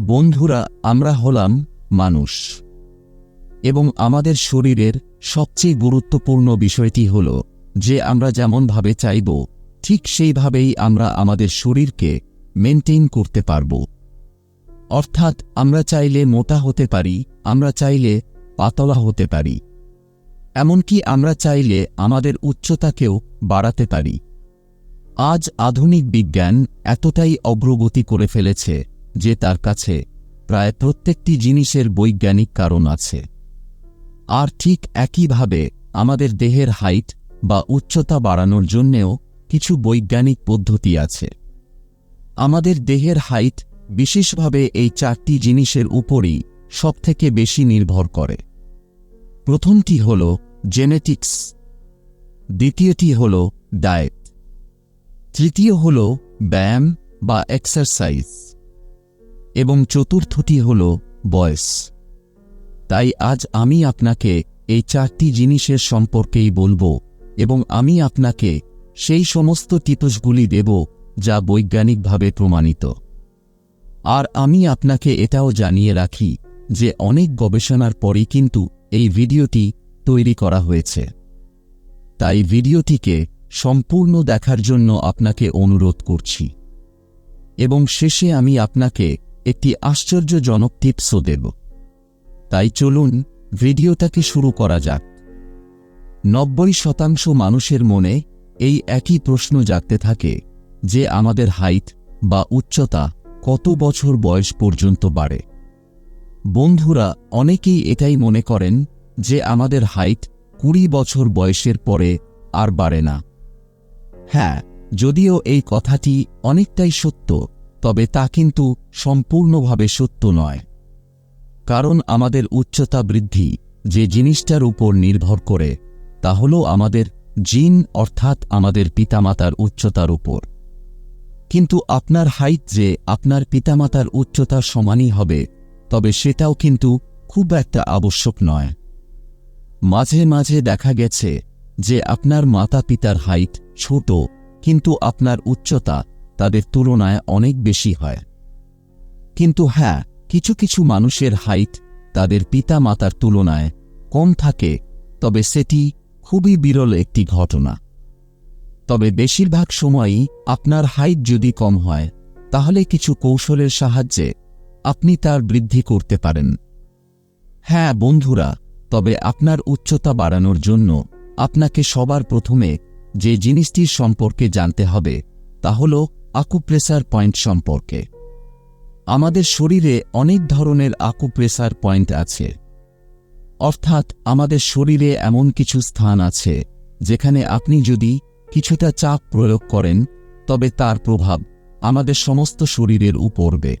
বন্ধুরা, আমরা হলাম মানুষ। এবং আমাদের শরীরের সবচেয়ে গুরুত্বপূর্ণ বিষয়টি হল যে আমরা যেমনভাবে চাইব, ঠিক সেইভাবেই আমরা আমাদের শরীরকে মেনটেন করতে পারব। অর্থাৎ আমরা চাইলে মোটা হতে পারি, আমরা চাইলে পাতলা হতে পারি। এমনকি আমরা চাইলে আমাদের উচ্চতাকেও বাড়াতে পারি। আজ আধুনিক বিজ্ঞান এতটাই অগ্রগতি করে ফেলেছে যে তার কাছে প্রায় প্রত্যেকটি জিনিসের বৈজ্ঞানিক কারণ আছে। আর ঠিক একইভাবে আমাদের দেহের হাইট বা উচ্চতা বাড়ানোর জন্যেও কিছু বৈজ্ঞানিক পদ্ধতি আছে। আমাদের দেহের হাইট বিশেষভাবে এই চারটি জিনিসের উপরই সবথেকে বেশি নির্ভর করে। প্রথমটি হল জেনেটিক্স, দ্বিতীয়টি হল ডায়েট, তৃতীয় হল ব্যায়াম বা এক্সারসাইজ। এবং চতুর্থটি হল বয়স। তাই আজ আমি আপনাকে এই চারটি জিনিসের সম্পর্কেই বলব এবং আমি আপনাকে সেই সমস্ত টিপসগুলি দেব যা বৈজ্ঞানিকভাবে প্রমাণিত। আর আমি আপনাকে এটাও জানিয়ে রাখি যে অনেক গবেষণার পরেই কিন্তু এই ভিডিওটি তৈরি করা হয়েছে। তাই ভিডিওটিকে সম্পূর্ণ দেখার জন্য আপনাকে অনুরোধ করছি। এবং শেষে আমি আপনাকে একটি আশ্চর্যজনক টিপসও দেব। তাই চলুন ভিডিওটাকে শুরু করা যাক। নব্বই শতাংশ মানুষের মনে এই একই প্রশ্ন জাগতে থাকে যে আমাদের হাইট বা উচ্চতা কত বছর বয়স পর্যন্ত বাড়ে। বন্ধুরা, অনেকেই এটাই মনে করেন যে আমাদের হাইট কুড়ি বছর বয়সের পরে আর বাড়ে না। হ্যাঁ যদিও এই কথাটি অনেকটাই সত্য। তবে তা কিন্তু সম্পূর্ণভাবে সত্য নয়। কারণ আমাদের উচ্চতা বৃদ্ধি যে জিনিসটার উপর নির্ভর করে, তা হল আমাদের জিন অর্থাৎ আমাদের পিতামাতার উচ্চতার উপর। কিন্তু আপনার হাইট যে আপনার পিতামাতার উচ্চতার সমানই হবে, তবে সেটাও কিন্তু খুব একটা আবশ্যক নয়। মাঝে মাঝে দেখা গেছে যে আপনার মাতা পিতার হাইট ছোট, কিন্তু আপনার উচ্চতা তাদের তুলনায় অনেক বেশি হয়। কিন্তু হ্যাঁ কিছু কিছু মানুষের হাইট তাদের পিতা মাতার তুলনায় কম থাকে, তবে সেটি খুবই বিরল একটি ঘটনা। তবে বেশিরভাগ সময়ই আপনার হাইট যদি কম হয়, তাহলে কিছু কৌশলের সাহায্যে আপনি তার বৃদ্ধি করতে পারেন। হ্যাঁ বন্ধুরা, তবে আপনার উচ্চতা বাড়ানোর জন্য আপনাকে সবার প্রথমে যে জিনিসটির সম্পর্কে জানতে হবে, তা হল আকুপ্রেসার পয়েন্ট সম্পর্কে। আমাদের শরীরে অনেক ধরনের আকুপ্রেসার পয়েন্ট আছে। অর্থাৎ, আমাদের শরীরে এমন কিছু স্থান আছে, যেখানে আপনি যদি কিছুটা চাপ প্রয়োগ করেন, তবে তার প্রভাব আমাদের সমস্ত শরীরের উপরবে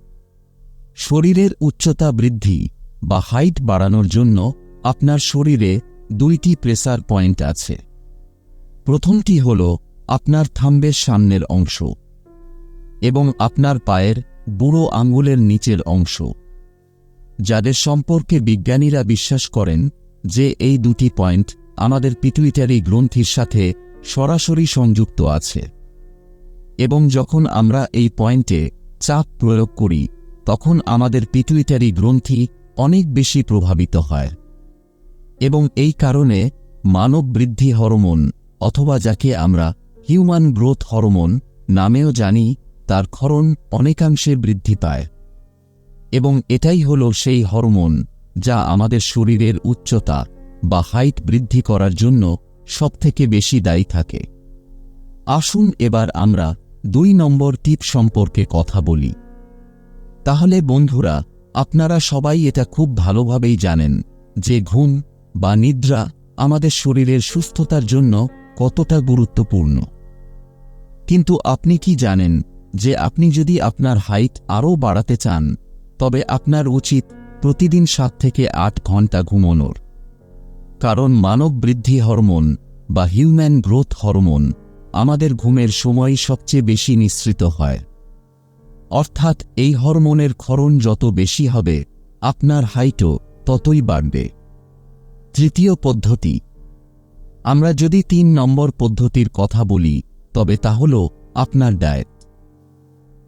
শরীরের উচ্চতা বৃদ্ধি বা হাইট বাড়ানোর জন্য আপনার শরীরে দুইটি প্রেসার পয়েন্ট আছে। প্রথমটি হল আপনার থাম্বের সামনের অংশ। এবং আপনার পায়ের বুড়ো আঙ্গুলের নিচের অংশ। যাদের সম্পর্কে বিজ্ঞানীরা বিশ্বাস করেন যে এই দুটি পয়েন্ট আমাদের পিটুইটারি গ্রন্থির সাথে সরাসরি সংযুক্ত আছে। এবং যখন আমরা এই পয়েন্টে চাপ প্রয়োগ করি, তখন আমাদের পিটুইটারি গ্রন্থি অনেক বেশি প্রভাবিত হয়। এবং এই কারণে মানব বৃদ্ধি হরমোন অথবা যাকে আমরা হিউম্যান গ্রোথ হরমোন নামেও জানি তার ক্ষরণ অনেকাংশে বৃদ্ধি পায়। এবং এটাই হল সেই হরমোন যা আমাদের শরীরের উচ্চতা বা হাইট বৃদ্ধি করার জন্য সবথেকে বেশি দায়ী থাকে। আসুন এবার আমরা দুই নম্বর টিপ সম্পর্কে কথা বলি। তাহলে বন্ধুরা, আপনারা সবাই এটা খুব ভালোভাবেই জানেন যে ঘুম বা নিদ্রা আমাদের শরীরের সুস্থতার জন্য কতটা গুরুত্বপূর্ণ। কিন্তু আপনি কি জানেন যে আপনি যদি আপনার হাইট আরও বাড়াতে চান, তবে আপনার উচিত প্রতিদিন সাত থেকে আট ঘণ্টা ঘুমনোর। কারণ মানব বৃদ্ধি হরমোন বা হিউম্যান গ্রোথ হরমোন আমাদের ঘুমের সময় সবচেয়ে বেশি নিঃসৃত হয়। অর্থাৎ এই হরমোনের ক্ষরণ যত বেশি হবে, আপনার হাইটও ততই বাড়বে। তৃতীয় পদ্ধতি। আমরা যদি তিন নম্বর পদ্ধতির কথা বলি, তবে তা হল আপনার ডায়েট।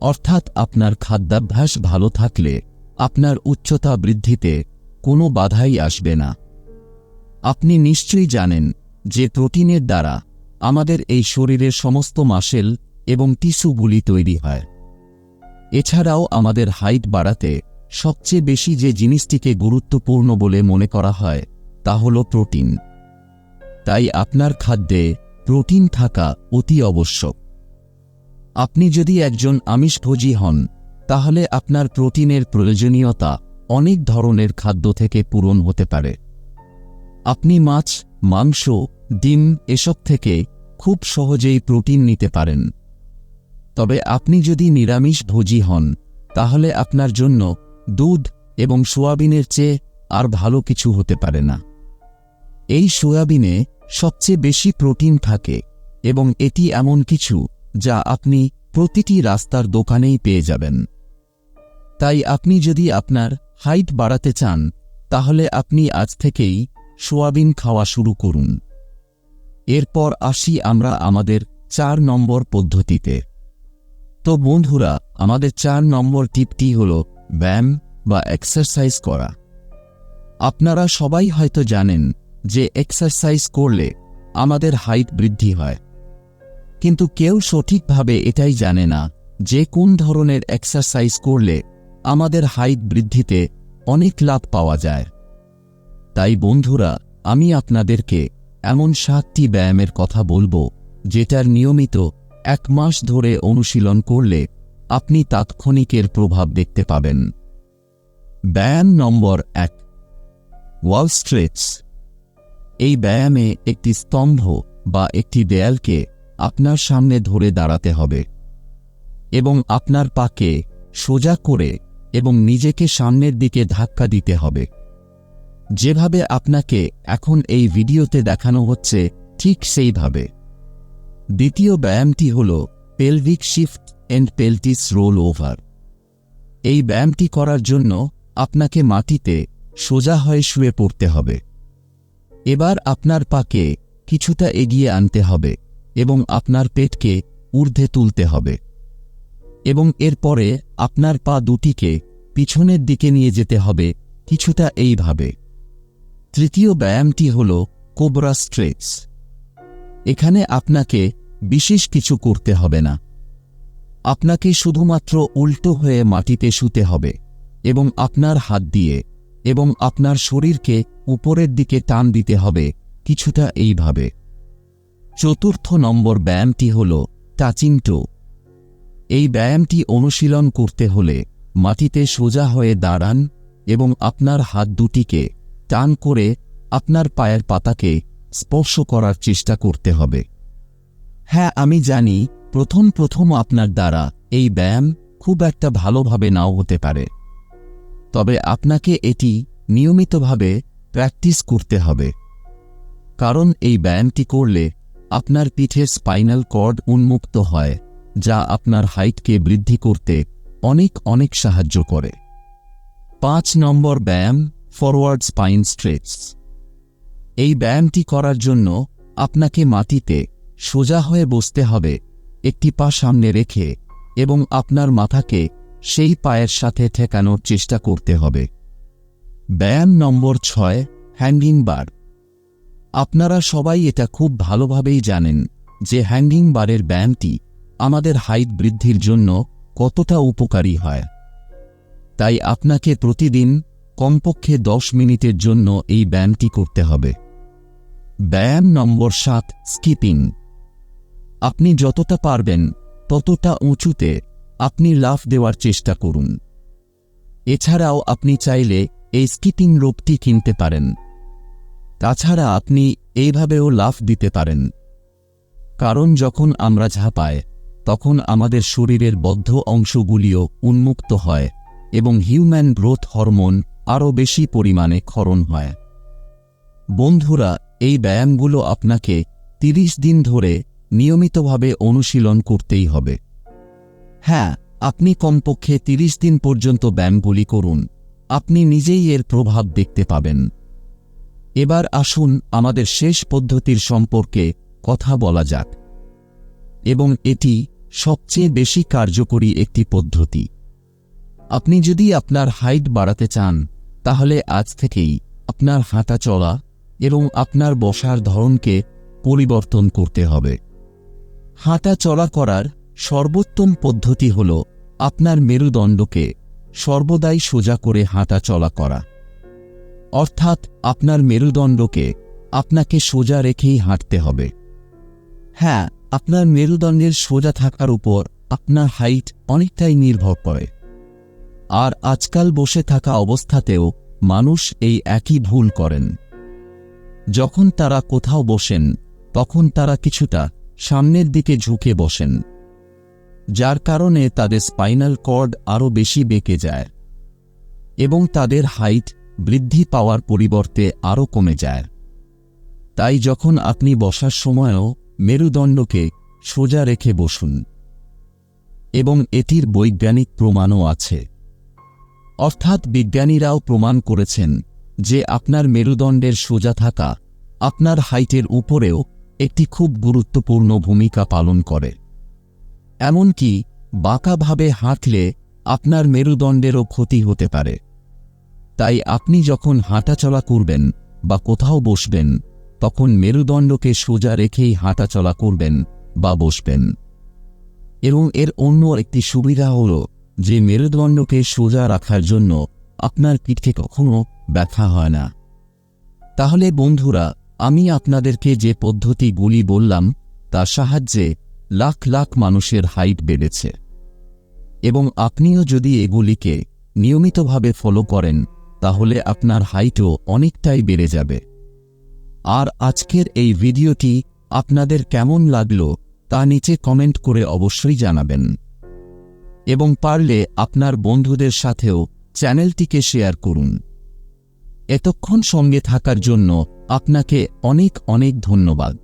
অর্থাৎ আপনার খাদ্যাভ্যাস ভালো থাকলে আপনার উচ্চতা বৃদ্ধিতে কোনো বাধাই আসবে না। আপনি নিশ্চয়ই জানেন যে প্রোটিনের দ্বারা আমাদের এই শরীরের সমস্ত মাসেল এবং টিস্যুগুলি তৈরি হয়। এছাড়াও আমাদের হাইট বাড়াতে সবচেয়ে বেশি যে জিনিসটিকে গুরুত্বপূর্ণ বলে মনে করা হয় তা হল প্রোটিন। তাই আপনার খাদ্যে প্রোটিন থাকা অতি আবশ্যক। আপনি যদি একজন আমিষভোজী হন, তাহলে আপনার প্রোটিনের প্রয়োজনীয়তা অনেক ধরনের খাদ্য থেকে পূরণ হতে পারে। আপনি মাছ, মাংস, ডিম এসব থেকে খুব সহজেই প্রোটিন নিতে পারেন। তবে আপনি যদি নিরামিষ ভোজী হন, তাহলে আপনার জন্য দুধ এবং সোয়াবিনের চেয়ে আর ভালো কিছু হতে পারে না। এই সোয়াবিনে সবচেয়ে বেশি প্রোটিন থাকে এবং এটি এমন কিছু যা আপনি প্রতিটি রাস্তার দোকানেই পেয়ে যাবেন। তাই আপনি যদি আপনার হাইট বাড়াতে চান, তাহলে আপনি আজ থেকেই সোয়াবিন খাওয়া শুরু করুন। এরপর আসি আমরা আমাদের চার নম্বর পদ্ধতিতে। তো বন্ধুরা, আমাদের চার নম্বর টিপটি হল ব্যায়াম বা এক্সারসাইজ করা। আপনারা সবাই হয়তো জানেন যে এক্সারসাইজ করলে আমাদের হাইট বৃদ্ধি হয়। কিন্তু কেউ সঠিকভাবে এটাই জানে না যে কোন ধরনের এক্সারসাইজ করলে আমাদের হাইট বৃদ্ধিতে অনেক লাভ পাওয়া যায়। তাই বন্ধুরা, আমি আপনাদেরকে এমন সাতটি ব্যায়ামের কথা বলব যেটার নিয়মিত এক মাস ধরে অনুশীলন করলে আপনি তাৎক্ষণিকের প্রভাব দেখতে পাবেন। ব্যায়াম নম্বর এক, ওয়াল স্ট্রেচ এই ব্যায়ামে একটি স্তম্ভ বা একটি দেয়ালকে আপনার সামনে ধরে দাঁড়াতে হবে এবং আপনার পাকে সোজা করে এবং নিজেকে সামনের দিকে ধাক্কা দিতে হবে। যেভাবে আপনাকে এখন এই ভিডিওতে দেখানো হচ্ছে, ঠিক সেইভাবে। দ্বিতীয় ব্যায়ামটি হল pelvic shift and pelvis roll over এই ব্যায়ামটি করার জন্য আপনাকে মাটিতে সোজা হয়ে শুয়ে পড়তে হবে। এবার আপনার পাকে কিছুটা এগিয়ে আনতে হবে। এবং আপনার পেটকে ঊর্ধ্বে তুলতে হবে। এবং এরপরে আপনার পা দুটিকে পিছনের দিকে নিয়ে যেতে হবে কিছুটা এইভাবে। তৃতীয় ব্যায়ামটি হল কোবরা স্ট্রেচ এখানে আপনাকে বিশেষ কিছু করতে হবে না। আপনাকে শুধুমাত্র উল্টো হয়ে মাটিতে শুতে হবে এবং আপনার হাত দিয়ে এবং আপনার শরীরকে উপরের দিকে টান দিতে হবে কিছুটা এইভাবে। চতুর্থ নম্বর ব্যায়ামটি হল টাচিং টো। এই ব্যায়ামটি অনুশীলন করতে হলে মাটিতে সোজা হয়ে দাঁড়ান এবং আপনার হাত দুটিকে টান করে আপনার পায়ের পাতাকে স্পর্শ করার চেষ্টা করতে হবে। হ্যাঁ আমি জানি প্রথম প্রথম আপনার দ্বারা এই ব্যায়াম খুব একটা ভালোভাবে নাও হতে পারে। তবে আপনাকে এটি নিয়মিতভাবে প্র্যাকটিস করতে হবে। কারণ এই ব্যায়ামটি করলে আপনার পিঠের স্পাইনাল কর্ড উন্মুক্ত হয়, যা আপনার হাইটকে বৃদ্ধি করতে অনেক অনেক সাহায্য করে। পাঁচ নম্বর ব্যায়াম ফরওয়ার্ড স্পাইন স্ট্রেচ এই ব্যায়ামটি করার জন্য আপনাকে মাটিতে সোজা হয়ে বসতে হবে, একটি পা সামনে রেখে এবং আপনার মাথাকে সেই পায়ের সাথে ঠেকানোর চেষ্টা করতে হবে। ব্যায়াম নম্বর ছয় হ্যাঙ্গিং বার আপনারা সবাই এটা খুব ভালোভাবেই জানেন যে হ্যাঙ্গিং বারের ব্যায়ামটি আমাদের হাইট বৃদ্ধির জন্য কতটা উপকারী হয়। তাই আপনাকে প্রতিদিন কমপক্ষে দশ মিনিটের জন্য এই ব্যায়ামটি করতে হবে। ব্যায়াম নম্বর সাত, স্কিপিং। আপনি যতটা পারবেন ততটা উঁচুতে আপনি লাফ দেওয়ার চেষ্টা করুন। এছাড়াও আপনি চাইলে এই স্কিপিং রোপটি কিনতে পারেন। তাছাড়া আপনি এইভাবেও লাফ দিতে পারেন। কারণ যখন আমরা ঝাঁপাই তখন আমাদের শরীরের বদ্ধ অংশগুলিও উন্মুক্ত হয় এবং হিউম্যান গ্রোথ হরমোন আরও বেশি পরিমাণে ক্ষরণ হয়। বন্ধুরা, এই ব্যায়ামগুলো আপনাকে ৩০ দিন ধরে নিয়মিতভাবে অনুশীলন করতেই হবে। হ্যাঁ আপনি কমপক্ষে ৩০ দিন পর্যন্ত ব্যায়ামগুলি করুন। আপনি নিজেই এর প্রভাব দেখতে পাবেন। এবার আসুন আমাদের শেষ পদ্ধতির সম্পর্কে কথা বলা যাক। এবং এটি সবচেয়ে বেশি কার্যকরী একটি পদ্ধতি। আপনি যদি আপনার হাইট বাড়াতে চান, তাহলে আজ থেকেই আপনার হাঁটা চলা এবং আপনার বসার ধরনকে পরিবর্তন করতে হবে। হাঁটা চলা করার সর্বোত্তম পদ্ধতি হল আপনার মেরুদণ্ডকে সর্বদাই সোজা করে হাঁটা চলা করা। অর্থাৎ আপনার মেরুদণ্ডকে আপনাকে সোজা রেখেই হাঁটতে হবে। হ্যাঁ আপনার মেরুদণ্ডের সোজা থাকার উপর আপনার হাইট অনেকটাই নির্ভর করে। আর আজকাল বসে থাকা অবস্থাতেও মানুষ এই একই ভুল করেন। যখন তারা কোথাও বসেন, তখন তারা কিছুটা সামনের দিকে ঝুঁকে বসেন, যার কারণে তাদের স্পাইনাল কর্ড আরও বেশি বেঁকে যায় এবং তাদের হাইট বৃদ্ধি পাওয়ার পরিবর্তে আরও কমে যায়। তাই যখন আপনি বসার সময়ও মেরুদণ্ডকে সোজা রেখে বসুন। এবং এটির বৈজ্ঞানিক প্রমাণও আছে। অর্থাৎ বিজ্ঞানীরাও প্রমাণ করেছেন যে আপনার মেরুদণ্ডের সোজা থাকা আপনার হাইটের উপরেও একটি খুব গুরুত্বপূর্ণ ভূমিকা পালন করে। এমনকি বাঁকাভাবে হাঁটলে আপনার মেরুদণ্ডেরও ক্ষতি হতে পারে। তাই আপনি যখন হাঁটাচলা করবেন বা কোথাও বসবেন, তখন মেরুদণ্ডকে সোজা রেখেই হাঁটাচলা করবেন বা বসবেন। এবং এর অন্য একটি সুবিধা হল যে মেরুদণ্ডকে সোজা রাখার জন্য আপনার পিঠে কখনো ব্যথা হয় না। তাহলে বন্ধুরা, আমি আপনাদেরকে যে পদ্ধতিগুলি বললাম, তার সাহায্যে লাখ লাখ মানুষের হাইট বেড়েছে। এবং আপনিও যদি এগুলিকে নিয়মিতভাবে ফলো করেন তাহলে আপনার হাইটও অনেকটাই বেড়ে যাবে। আর আজকের এই ভিডিওটি আপনাদের কেমন লাগল তা নিচে কমেন্ট করে অবশ্যই জানাবেন। এবং পারলে আপনার বন্ধুদের সাথেও চ্যানেলটিকে শেয়ার করুন। এতক্ষণ সঙ্গে থাকার জন্য আপনাকে অনেক অনেক ধন্যবাদ।